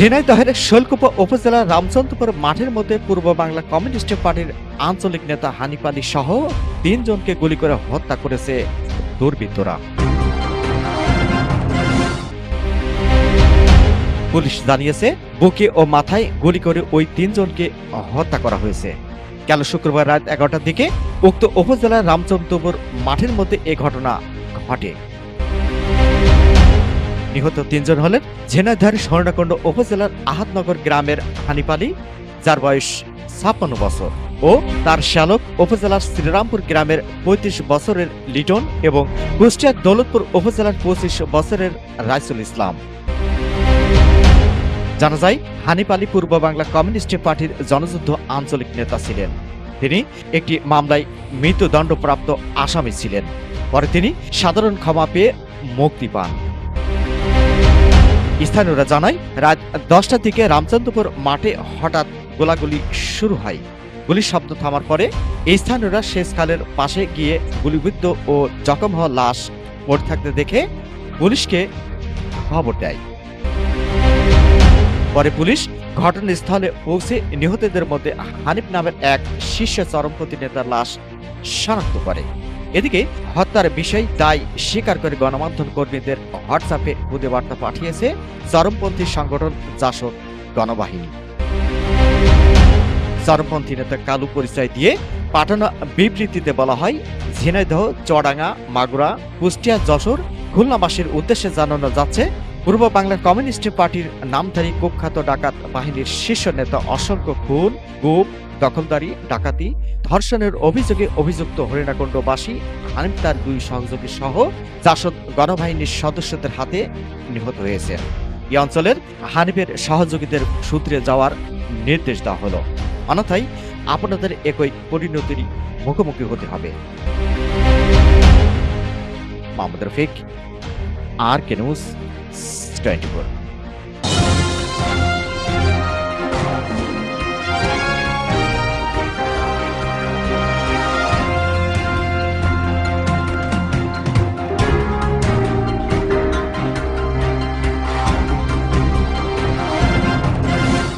ঝিনাইদহের শৈলকুপা উপজেলার রামচন্দ্রপুর মাঠের মধ্যে পূর্ব বাংলা কমিউনিস্ট পার্টির আঞ্চলিক নেতা হানিফ আলী সহ তিনজনকে গুলি করে হত্যা করেছে দুর্বৃত্তরা। পুলিশ জানিয়েছে, বুকে ও মাথায় গুলি করে ওই তিনজনকে হত্যা করা হয়েছে। গেল শুক্রবার রাত এগারোটার দিকে উক্ত উপজেলার রামচন্দ্রপুর মাঠের মধ্যে এ ঘটনা ঘটে। নিহত তিনজন হলেন ঝিনাইদহের স্বর্ণাকণ্ড উপজেলার আহাতনগর গ্রামের হানিপালি, যার বয়স ছাপ্পান্ন বছর, ও তার শ্যালক উপজেলার শ্রীরামপুর গ্রামের পঁয়ত্রিশ বছরের লিটন এবং কুষ্টিয়ার দৌলতপুর উপজেলার পঁচিশ বছরের রাইসুল ইসলাম। জানা যায় হানিফ আলী পূর্ব বাংলা কমিউনিস্ট পার্টির জনযুদ্ধ আঞ্চলিক নেতা ছিলেন। তিনি একটি মামলায় মৃত্যুদণ্ডপ্রাপ্ত আসামি ছিলেন। পরে তিনি সাধারণ ক্ষমা পেয়ে মুক্তি পান। স্থানীয়রা জানায়, রাত দশটার দিকে রামচন্দ্রপুর মাঠে হঠাৎ গোলাগুলি শুরু হয়। গুলির শব্দ থামার পরে স্থানীয়রা শেষ খালের পাশে গিয়ে গুলিবিদ্ধ ও জখম হওয়া লাশ পড়ে থাকতে দেখে পুলিশকে খবর দেয়। পরে পুলিশ ঘটনাস্থলে পৌঁছে নিহতদের মধ্যে হানিফ নামের এক শীর্ষ চরমপন্থী নেতার লাশ শনাক্ত করে। এদিকে হত্যার বিষয় দায় স্বীকার করে গণমাধ্যম কর্মীদের হোয়াটসঅ্যাপে খুদে বার্তা পাঠিয়েছে চরমপন্থী সংগঠন জাসদ গণবাহিনী। চরমপন্থী নেতা কালু পরিচয় দিয়ে পাঠানো বিবৃতিতে বলা হয়, ঝিনাইদহ চড়াঙ্গা মাগুরা, কুষ্টিয়া, যশোর, খুলনাবাসীর উদ্দেশ্যে জানানো যাচ্ছে, পূর্ব বাংলার কমিউনিস্ট পার্টির নামধারী কুখ্যাত ডাকাত বাহিনীর শীর্ষ নেতা অসংখ্য খুন, গুপ, দখলদারি, ডাকাতি ধর্ষণের অভিযোগে অভিযুক্ত হরিণাকুণ্ডবাসী হানিফ তার দুই সহযোগী সহ জাসদ গণবাহিনীর সদস্যদের হাতে নিহত হয়েছে। এই অঞ্চলের হানিফের সহযোগীদের সূত্রে যাওয়ার নির্দেশ দেওয়া হলো। অন্যথায় আপনাদের একই পরিণতির মুখোমুখি হতে হবে। Mahmud Rafiq, R K news, twenty